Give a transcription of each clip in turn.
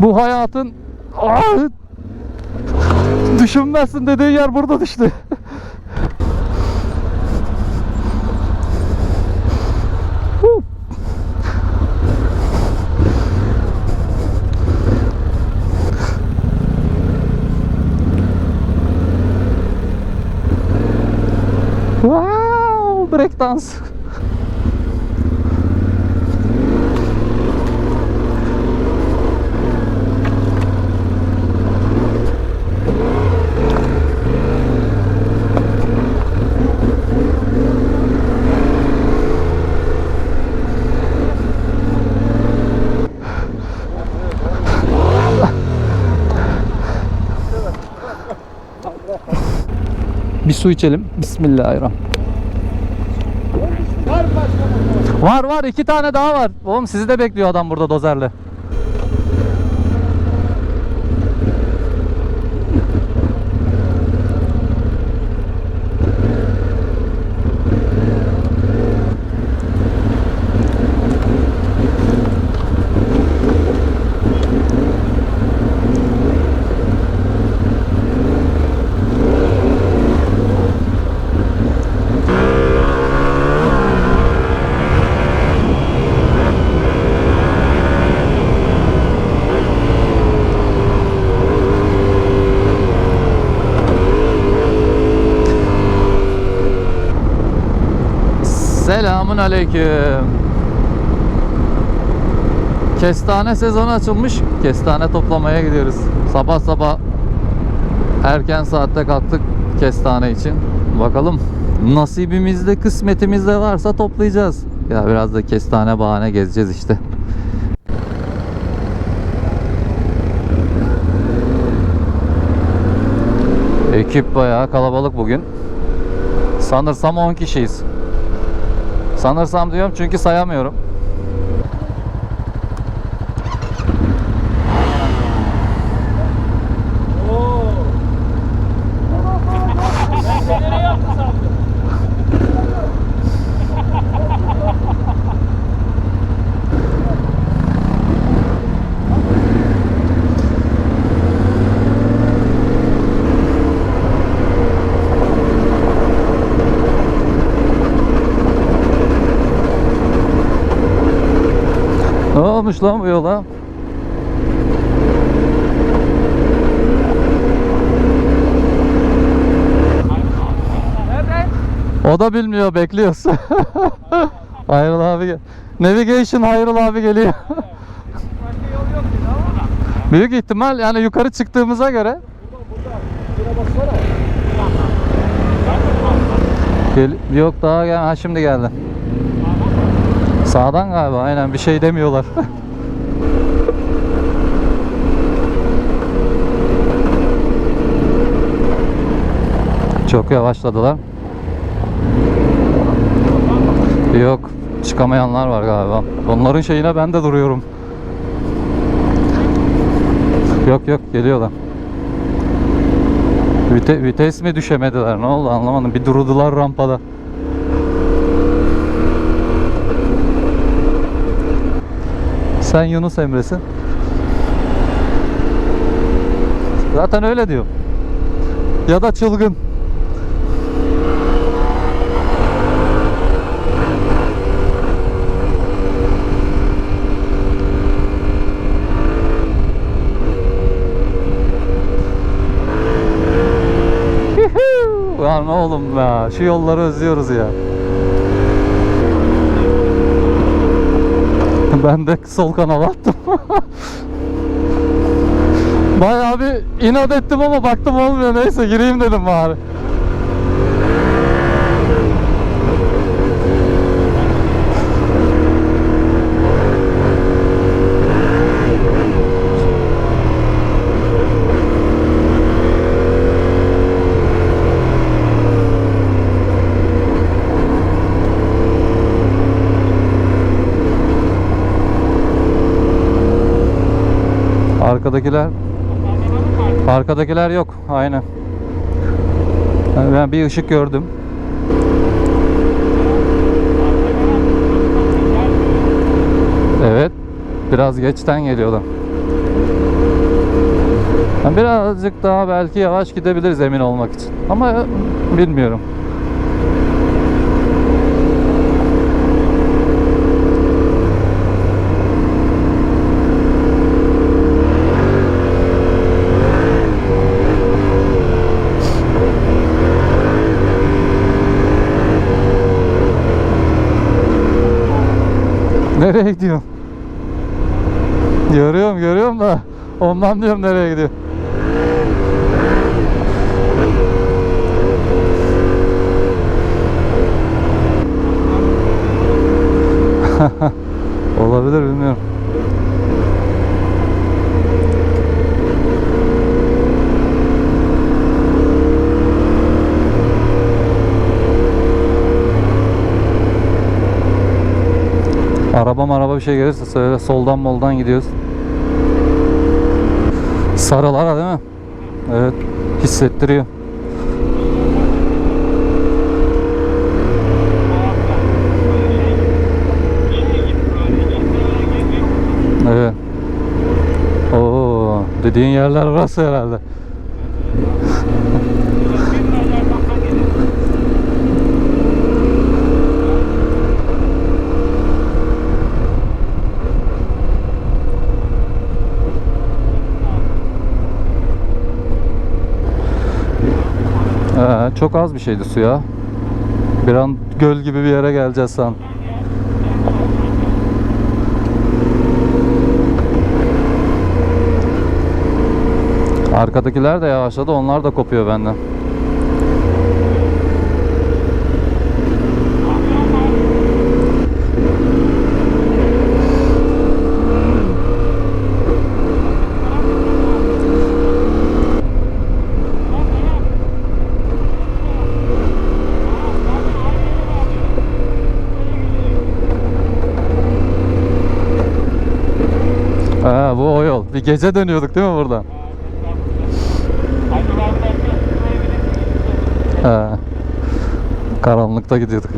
Bu hayatın Aa! düşünmezsin dediği yer burada düştü. Wow, breakdance. Su içelim. Bismillahirrahmanirrahim. Var var iki tane daha var. Oğlum sizi de bekliyor adam burada dozerle. Selamun aleyküm. Kestane sezonu açılmış. Kestane toplamaya gidiyoruz. Sabah sabah erken saatte kalktık kestane için. Bakalım nasibimizde, kısmetimizde varsa toplayacağız. Ya biraz da kestane bahane gezeceğiz işte. Ekip bayağı kalabalık bugün. Sanırsam 10 kişiyiz. Sanırsam diyorum çünkü sayamıyorum. Olmuş lan bu yola? O da bilmiyor bekliyoruz. Hayrıl abi gel. Navigation Hayrıl abi geliyor. Büyük ihtimal yani yukarı çıktığımıza göre Gel yok daha gel ha şimdi geldi. Sağdan galiba aynen bir şey demiyorlar. Çok yavaşladılar. Yok çıkamayanlar var galiba. Onların şeyine ben de duruyorum. Yok yok geliyorlar. Vite, vites mi düşemediler ne oldu anlamadım. Bir durdular rampada. Sen Yunus Emre'sin. Zaten öyle diyor. Ya da çılgın. Lan oğlum ya şu yolları özlüyoruz ya. Ben de sol kanala attım. Bayağı bir inat ettim ama baktım olmuyor neyse gireyim dedim bari. Arkadakiler Arkadakiler yok. Aynen. Ben bir ışık gördüm. Evet. Biraz geçten geliyorlar. Birazcık daha belki yavaş gidebiliriz emin olmak için. Ama bilmiyorum. Nereye gidiyorsun? Görüyorum görüyorum da ondan diyorum nereye gidiyor. Olabilir bilmiyorum. Araba araba bir şey gelirse söyle soldan moldan gidiyoruz. Sarılara değil mi? Evet hissettiriyor. Evet. Oo, dediğin yerler burası herhalde. Çok az bir şeydi su ya. Bir an göl gibi bir yere geleceğiz san. Arkadakiler de yavaşladı. Onlar da kopuyor benden. Ha, bu o yol. Bir gece dönüyorduk değil mi buradan? He. Karanlıkta gidiyorduk.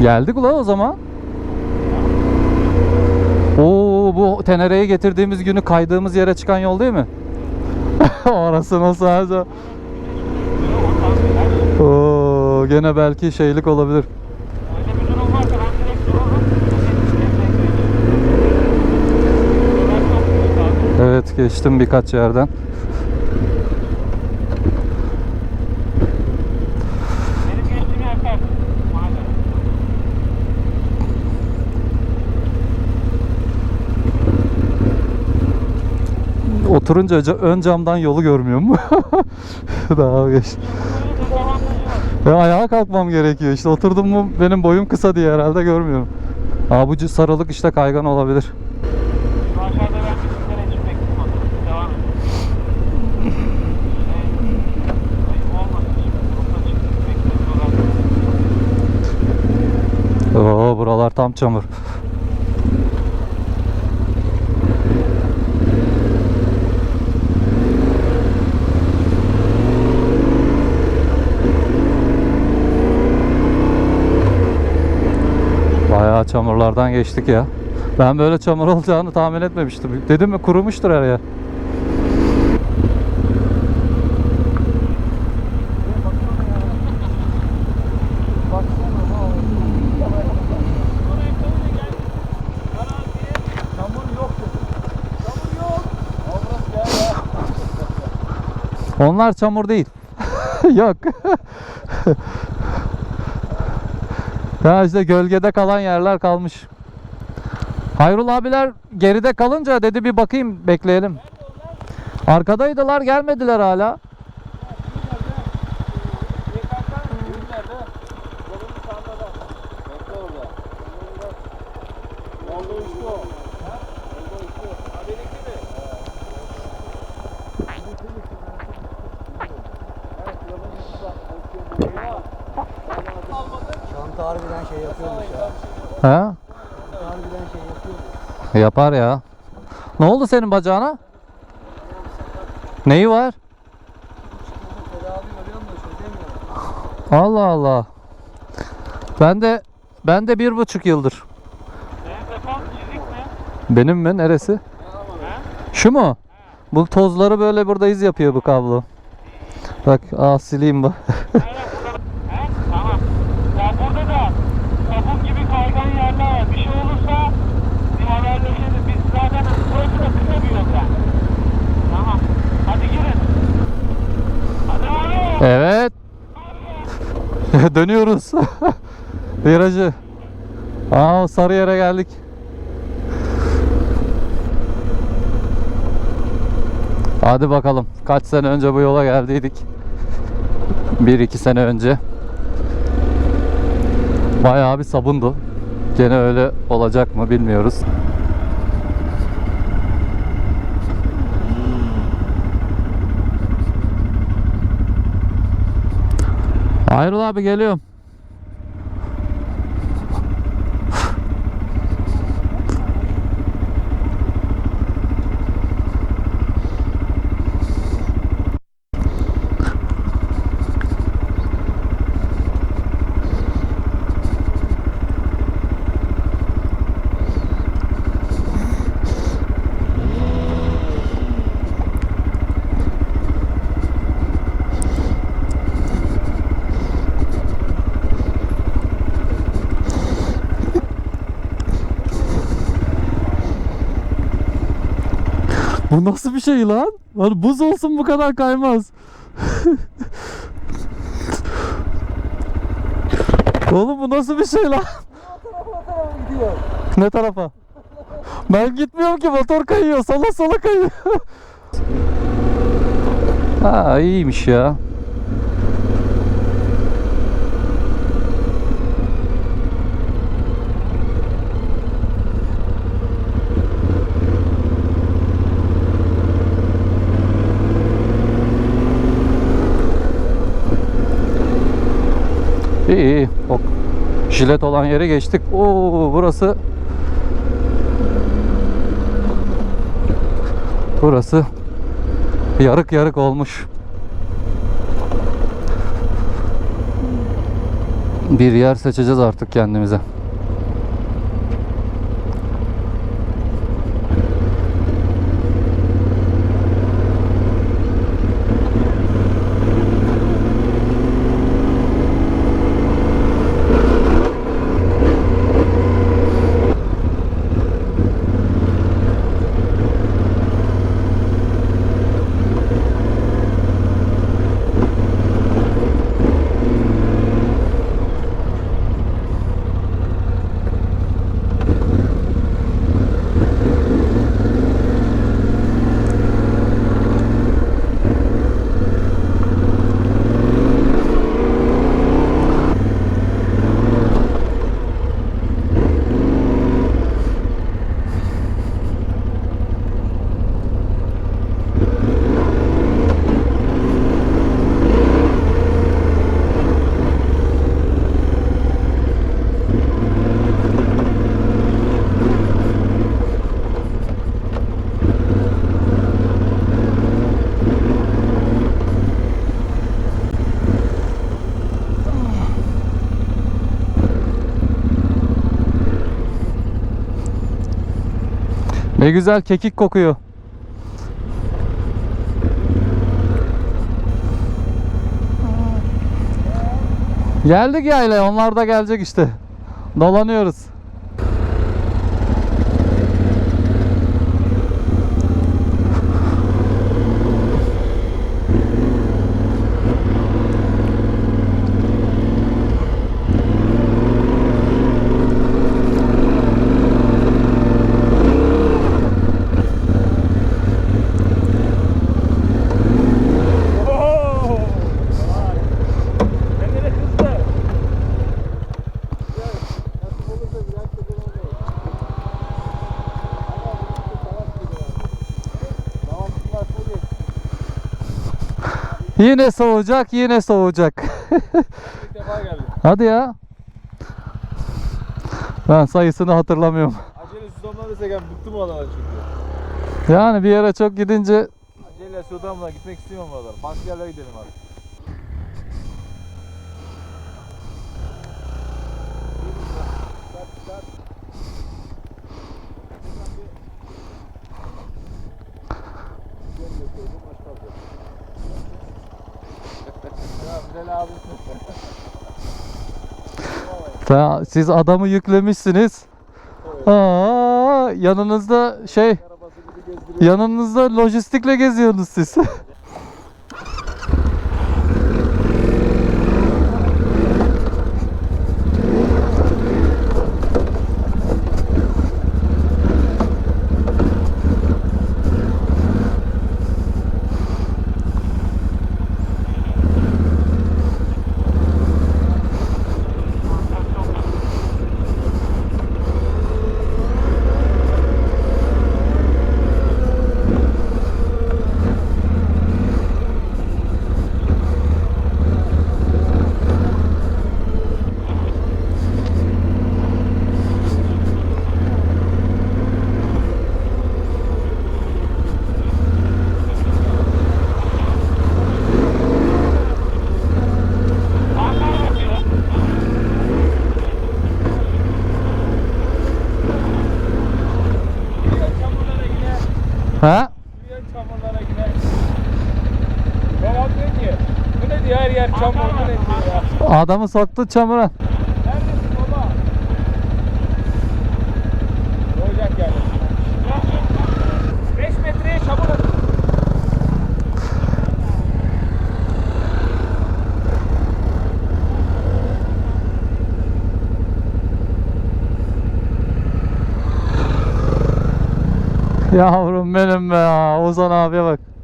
Geldik ula o zaman. Oo bu Tenere'yi getirdiğimiz günü kaydığımız yere çıkan yol değil mi? Orası nasıl sadece? Oo gene belki şeylik olabilir. Evet geçtim birkaç yerden. Oturunca ca- ön camdan yolu görmüyor mu? Daha geç. Ya ayağa kalkmam gerekiyor. İşte oturdum mu benim boyum kısa diye herhalde görmüyorum. Aa bu sarılık işte kaygan olabilir. Aşağıda ben bir sigara içip bekliyorum. Devam et. Şey, olmasın şimdi. Burada çıkıp bekliyorlar. Oo buralar tam çamur. Bayağı çamurlardan geçtik ya. Ben böyle çamur olacağını tahmin etmemiştim. Dedim mi kurumuştur her yer. Onlar çamur değil. Yok. ya işte gölgede kalan yerler kalmış. Hayrul abiler geride kalınca dedi bir bakayım bekleyelim. Arkadaydılar gelmediler hala. Çanta harbiden şey yapıyormuş ya. He? Harbiden şey yapıyormuş. Yapar ya. Ne oldu senin bacağına? Neyi var? Allah Allah. Ben de ben de bir buçuk yıldır. Benim mi? Neresi? Şu mu? Bu tozları böyle burada iz yapıyor bu kablo. Bak aa sileyim bu. He? Tamam. Ya burada da sabun gibi kaygan yerler var. Bir şey olursa bir haberleşelim. Biz zaten burası da kısa bir yoldan. Tamam. Hadi girin. Hadi abi. Evet. Dönüyoruz. Virajı. Aa sarı yere geldik. Hadi bakalım. Kaç sene önce bu yola geldiydik. Bir iki sene önce. Bayağı bir sabundu. Gene öyle olacak mı bilmiyoruz. Ayrıl abi geliyorum. Bu nasıl bir şey lan? Lan buz olsun bu kadar kaymaz. Oğlum bu nasıl bir şey lan? Ne tarafa? Ben gitmiyorum ki motor kayıyor. Sola sola kayıyor. ha iyiymiş ya. İyi iyi. O jilet olan yere geçtik. Oo burası Burası yarık yarık olmuş. Bir yer seçeceğiz artık kendimize. Ne güzel kekik kokuyor. Geldik yaylaya. Onlar da gelecek işte. Dolanıyoruz. Yine soğuyacak, yine soğuyacak. Hadi ya. Ben sayısını hatırlamıyorum. Acele Sudan'dan desek ben bıktım o adamdan çünkü. Yani bir yere çok gidince Acele Sudan'dan gitmek istemiyorum oradan. Başka yerlere gidelim abi. Ta- Siz adamı yüklemişsiniz. Aa, yanınızda şey yanınızda lojistikle geziyorsunuz siz. Yürüyen çamurlara yine. ha? Yürüyen çamurlara yine. Babam diyor ki. Bu ne diyor her yer çamur bu ne diyor ya. Adamı soktu çamura. Neredesin baba? Doğacak yani. 5 metreye çamur atın. Yavrum benim be ya. Ozan abiye bak.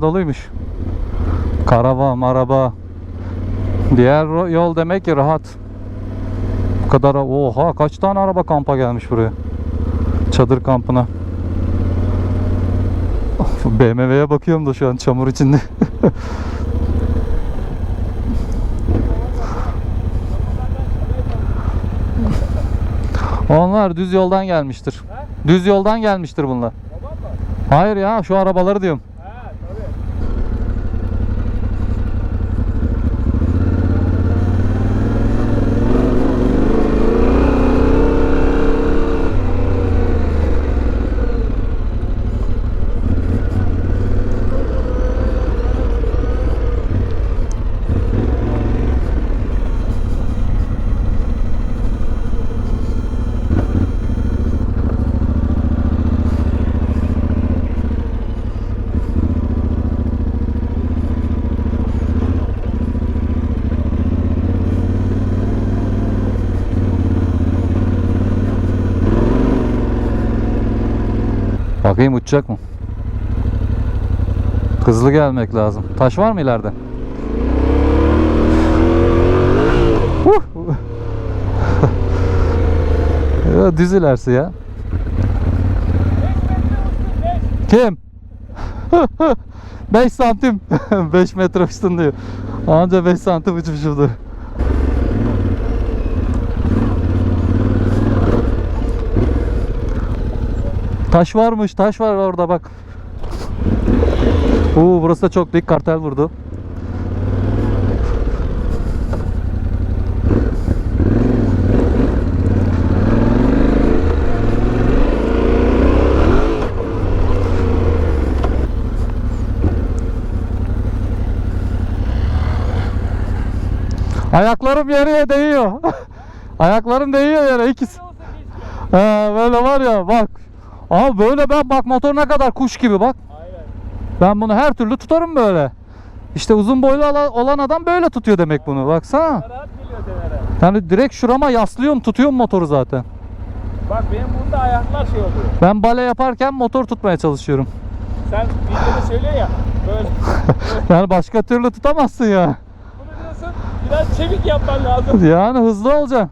Buralar doluymuş. Karavan, araba. Diğer yol demek ki rahat. Bu kadar oha kaç tane araba kampa gelmiş buraya. Çadır kampına. BMW'ye bakıyorum da şu an çamur içinde. Onlar düz yoldan gelmiştir. Düz yoldan gelmiştir bunlar. Hayır ya şu arabaları diyorum. Bakayım uçacak mı? Hızlı gelmek lazım. Taş var mı ileride? Düz ilerisi ya. Kim? 5 santim. 5 metre uçtun diyor. Anca 5 santim uçmuşumdur. Taş varmış, taş var orada bak. Oo burası da çok dik kartel vurdu. Ayaklarım yere değiyor. Ayaklarım değiyor yere ikisi. He böyle var ya bak. Ama böyle ben bak motor ne kadar kuş gibi bak. Aynen. Ben bunu her türlü tutarım böyle. İşte uzun boylu olan adam böyle tutuyor demek bunu. Baksana. Yani direkt şurama yaslıyorum tutuyorum motoru zaten. Bak benim bunda ayaklar şey oluyor. Ben bale yaparken motor tutmaya çalışıyorum. Sen videoda söylüyor ya böyle. Yani başka türlü tutamazsın ya. Bunu diyorsun biraz çevik yapman lazım. Yani hızlı olacaksın.